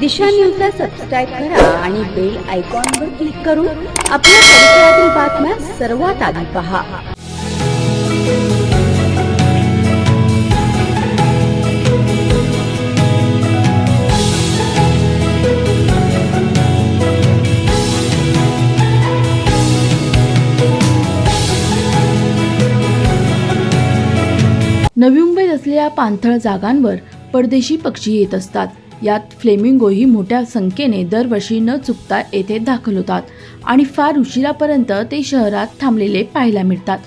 दिशा न्यूजला सबस्क्राईब करा आणि बेल आयकॉनवर क्लिक करून आपल्या परिसरातील बातम्या सर्वात आधी पहा. नवी मुंबईत असलेल्या पाणथळ जागांवर परदेशी पक्षी येत असतात. यात फ्लेमिंगोही मोठ्या संख्येने दरवर्षी न चुकता येथे दाखल होतात आणि फार उशिरापर्यंत ते शहरात थांबलेले पाहायला मिळतात.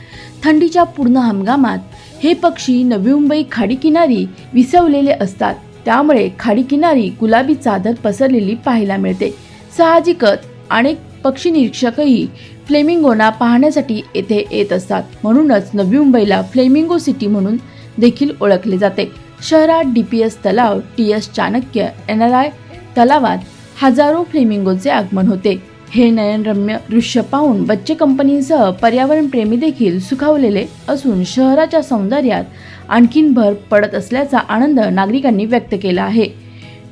थंडीच्या पूर्ण हंगामात हे पक्षी नवी मुंबई खाडीकिनारी विसवलेले असतात. त्यामुळे खाडीकिनारी गुलाबी चादर पसरलेली पाहायला मिळते. साहजिकच अनेक पक्षी निरीक्षकही फ्लेमिंगोना पाहण्यासाठी येथे येत असतात. म्हणूनच नवी मुंबईला फ्लेमिंगो सिटी म्हणून देखील ओळखले जाते. शहरात डीपीएस तलाव T S Chanakya N R I तलावात हजारो फ्लेमिंगोचे आगमन होते. हे नयनरम्य दृश्य पाहून बच्चे कंपनीसह पर्यावरण प्रेमी देखील सुखावलेले असून शहराच्या सौंदर्यात आणखीन भर पडत असल्याचा आनंद नागरिकांनी व्यक्त केला आहे.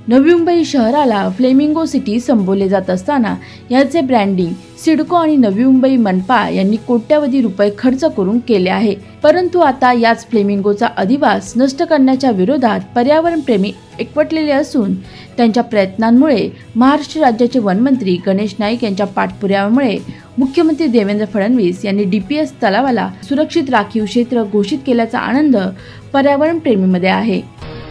नवी मुंबई शहराला फ्लेमिंगो सिटी संबोधले जात असताना याचे ब्रँडिंग सिडको आणि नवी मुंबई मनपा यांनी कोट्यावधी रुपये खर्च करून केले आहे. परंतु आता याच फ्लेमिंगोचा अधिवास नष्ट करण्याच्या विरोधात पर्यावरणप्रेमी एकवटलेले असून त्यांच्या प्रयत्नांमुळे महाराष्ट्र राज्याचे वनमंत्री गणेश नाईक यांच्या पाठपुराव्यामुळे मुख्यमंत्री देवेंद्र फडणवीस यांनी डीपीएस तलावाला सुरक्षित राखीव क्षेत्र घोषित केल्याचा आनंद पर्यावरणप्रेमीमध्ये आहे.